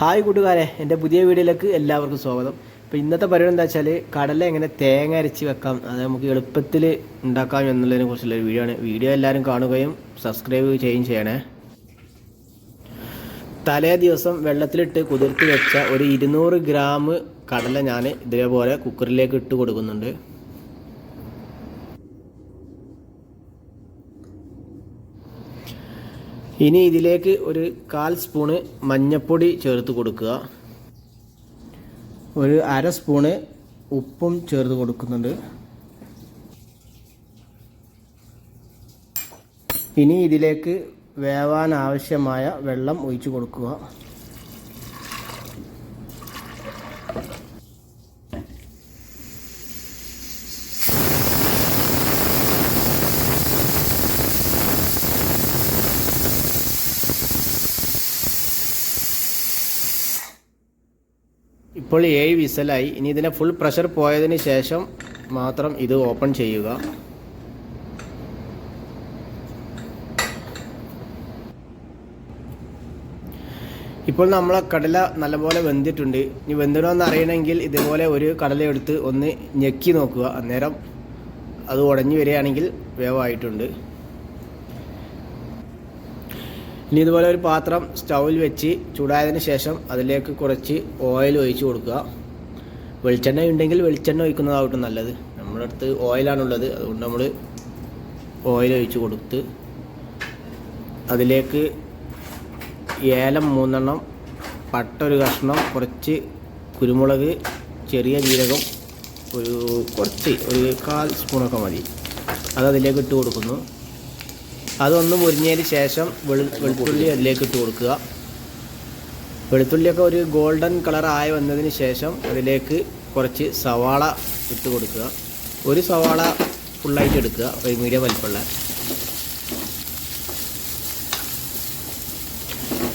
Hi കൂട്ടുകാരെ എന്റെ പുതിയ വീഡിയോയിലേക്ക് എല്ലാവർക്കും സ്വാഗതം. അപ്പോൾ ഇന്നത്തെ പരിപാടി എന്താ വെച്ചാൽ കടല എങ്ങനെ തേങ്ങ അരച്ച് വെക്കാം അത് നമുക്ക് എളുപ്പത്തിൽ ഉണ്ടാക്കാം എന്നുള്ളതിനെ കുറിച്ചുള്ള വീഡിയോ ആണ്. വീഡിയോ എല്ലാവരും കാണുകയും സബ്സ്ക്രൈബ് ചെയ്യുകയും ചെയ്യണേ. തലേ ദിവസം വെള്ളത്തിലിട്ട് കുതിർത്ത് വെച്ച ഒരു ഇരുന്നൂറ് ഗ്രാം കടല ഞാൻ ഇതേപോലെ കുക്കറിലേക്ക് ഇട്ട് കൊടുക്കുന്നുണ്ട്. ഇനി ഇതിലേക്ക് ഒരു കാൽ സ്പൂണ് മഞ്ഞൾപ്പൊടി ചേർത്ത് കൊടുക്കുക. ഒരു അര സ്പൂണ് ഉപ്പും ചേർത്ത് കൊടുക്കുന്നുണ്ട്. ഇനി ഇതിലേക്ക് വേവാൻ ആവശ്യമായ വെള്ളം ഒഴിച്ചു കൊടുക്കുക. ഇപ്പോൾ ഏഴ് വിസലായി. ഇനി ഇതിനെ ഫുൾ പ്രഷർ പോയതിന് ശേഷം മാത്രം ഇത് ഓപ്പൺ ചെയ്യുക. ഇപ്പോൾ നമ്മളെ കടല നല്ലപോലെ വെന്തിട്ടുണ്ട്. ഇനി വെന്തണമെന്ന് അറിയണമെങ്കിൽ ഇതുപോലെ ഒരു കടല എടുത്ത് ഒന്ന് ഞെക്കി നോക്കുക. അന്നേരം അത് ഉടഞ്ഞു വരികയാണെങ്കിൽ വേവായിട്ടുണ്ട്. ഇനി ഇതുപോലെ ഒരു പാത്രം സ്റ്റൗവിൽ വെച്ച് ചൂടായതിന് ശേഷം അതിലേക്ക് കുറച്ച് ഓയിൽ ഒഴിച്ചു കൊടുക്കുക. വെളിച്ചെണ്ണ ഉണ്ടെങ്കിൽ വെളിച്ചെണ്ണ ഒഴിക്കുന്നതാവട്ടെ നല്ലത്. നമ്മുടെ അടുത്ത് ഓയിലാണുള്ളത് അതുകൊണ്ട് നമ്മൾ ഓയിൽ ഒഴിച്ച് കൊടുത്ത് അതിലേക്ക് ഏലം മൂന്നെണ്ണം പട്ട ഒരു കഷ്ണം കുറച്ച് കുരുമുളക് ചെറിയ ജീരകം ഒരു കുറച്ച് ഒരു കാൽ സ്പൂണൊക്കെ മതി. അത് അതിലേക്ക് ഇട്ട് കൊടുക്കുന്നു. അതൊന്ന് മുരിഞ്ഞതിന് ശേഷം വെളു വെളുത്തുള്ളി അതിലേക്ക് ഇട്ട് കൊടുക്കുക. വെളുത്തുള്ളിയൊക്കെ ഒരു ഗോൾഡൻ കളർ ആയി വന്നതിന് ശേഷം അതിലേക്ക് കുറച്ച് സവാള ഇട്ട് കൊടുക്കുക. ഒരു സവാള ഫുള്ളായിട്ട് എടുക്കുക ഒരു മീഡിയം വലിപ്പമുള്ള.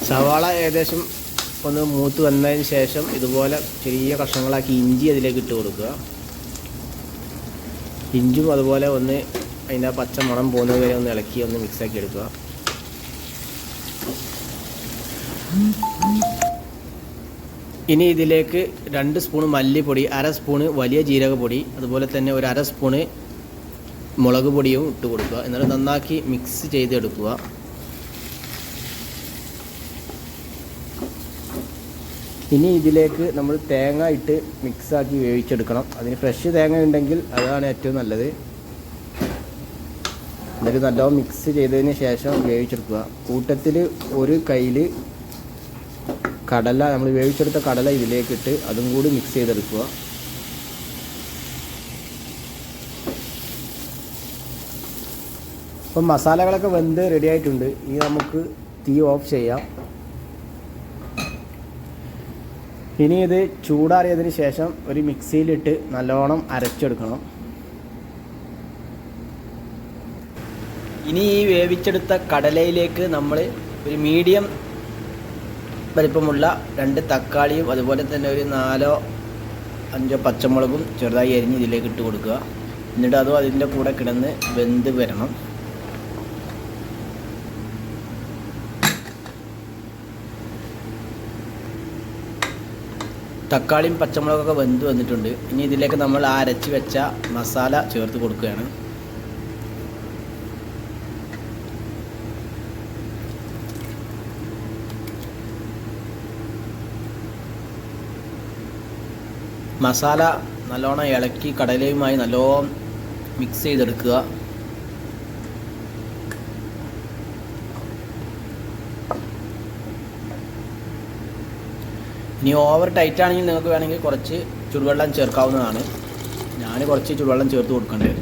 സവാള ഏകദേശം ഒന്ന് മൂത്ത് വന്നതിന് ശേഷം ഇതുപോലെ ചെറിയ കഷ്ണങ്ങളാക്കി ഇഞ്ചി അതിലേക്ക് ഇട്ട് കൊടുക്കുക. ഇഞ്ചും അതുപോലെ ഒന്ന് അതിന്റെ ആ പച്ച മണം പോകുന്നത് വരെ ഒന്ന് ഇളക്കി ഒന്ന് മിക്സാക്കി എടുക്കുക. ഇനി ഇതിലേക്ക് രണ്ട് സ്പൂൺ മല്ലിപ്പൊടി അര സ്പൂണ് വലിയ ജീരകപ്പൊടി അതുപോലെ തന്നെ ഒരു അര സ്പൂണ് മുളക് പൊടിയും ഇട്ട് കൊടുക്കുക. എന്നിട്ട് നന്നാക്കി മിക്സ് ചെയ്തെടുക്കുക. ഇനി ഇതിലേക്ക് നമ്മൾ തേങ്ങ ഇട്ട് മിക്സാക്കി വേവിച്ചെടുക്കണം. അതിന് ഫ്രഷ് തേങ്ങ ഉണ്ടെങ്കിൽ അതാണ് ഏറ്റവും നല്ലത്. എന്നിട്ട് നല്ലോണം മിക്സ് ചെയ്തതിന് ശേഷം വേവിച്ചെടുക്കുക. കൂട്ടത്തിൽ ഒരു കയ്യിൽ കടല നമ്മൾ വേവിച്ചെടുത്ത കടല ഇതിലേക്കിട്ട് അതും കൂടി മിക്സ് ചെയ്തെടുക്കുക. അപ്പം മസാലകളൊക്കെ വെന്ത് റെഡി ആയിട്ടുണ്ട്. ഇനി നമുക്ക് തീ ഓഫ് ചെയ്യാം. ഇനി ഇത് ചൂടാറിയതിന് ശേഷം ഒരു മിക്സിയിലിട്ട് നല്ലോണം അരച്ചെടുക്കണം. ഇനി ഈ വേവിച്ചെടുത്ത കടലയിലേക്ക് നമ്മൾ ഒരു മീഡിയം വലിപ്പമുള്ള രണ്ട് തക്കാളിയും അതുപോലെ തന്നെ ഒരു നാലോ അഞ്ചോ പച്ചമുളകും ചെറുതായി അരിഞ്ഞ് ഇതിലേക്ക് ഇട്ട് കൊടുക്കുക. എന്നിട്ട് അതും അതിന്റെ കൂടെ കിടന്ന് വെന്ത് വരണം. തക്കാളിയും പച്ചമുളകൊക്കെ വെന്ത് വന്നിട്ടുണ്ട്. ഇനി ഇതിലേക്ക് നമ്മൾ അരച്ച് വെച്ച മസാല ചേർത്ത് കൊടുക്കുകയാണ്. മസാല നല്ലോണം ഇളക്കി കടലയുമായി നല്ലോണം മിക്സ് ചെയ്തെടുക്കുക. ഇനി ഓവർ ടൈറ്റ് ആണെങ്കിൽ നിങ്ങൾക്ക് വേണമെങ്കിൽ കുറച്ച് ചുടുവെള്ളം ചേർക്കാവുന്നതാണ്. ഞാൻ കുറച്ച് ചുടുവെള്ളം ചേർത്ത് കൊടുക്കേണ്ടത്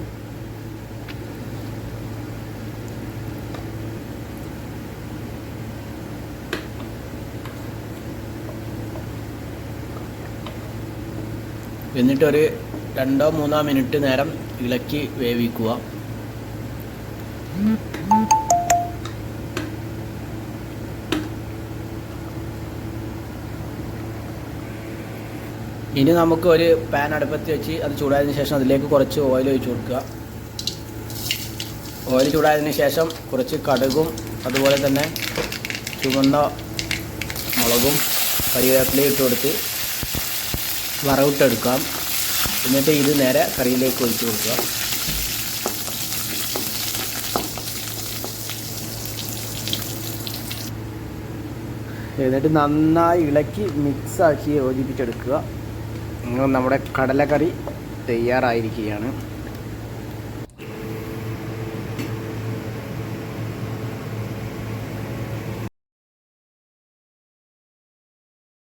എന്നിട്ടൊരു രണ്ടോ മൂന്നോ മിനിറ്റ് നേരം ഇളക്കി വേവിക്കുക. ഇനി നമുക്ക് ഒരു പാൻ അടുപ്പത്ത് വെച്ച് അത് ചൂടായതിനു ശേഷം അതിലേക്ക് കുറച്ച് ഓയിൽ ഒഴിച്ച് കൊടുക്കുക. ഓയിൽ ചൂടായതിനു ശേഷം കുറച്ച് കടുകും അതുപോലെ തന്നെ ചുവന്ന മുളകും കറിവേപ്പിലയും ഇട്ട് കൊടുത്ത് വറവിട്ടെടുക്കാം. എന്നിട്ട് ഇത് നേരെ കറിയിലേക്ക് ഒഴിച്ചു കൊടുക്കുക. എന്നിട്ട് നന്നായി ഇളക്കി മിക്സാക്കി യോജിപ്പിച്ചെടുക്കുക. നമ്മുടെ കടലക്കറി തയ്യാറായിരിക്കുകയാണ്.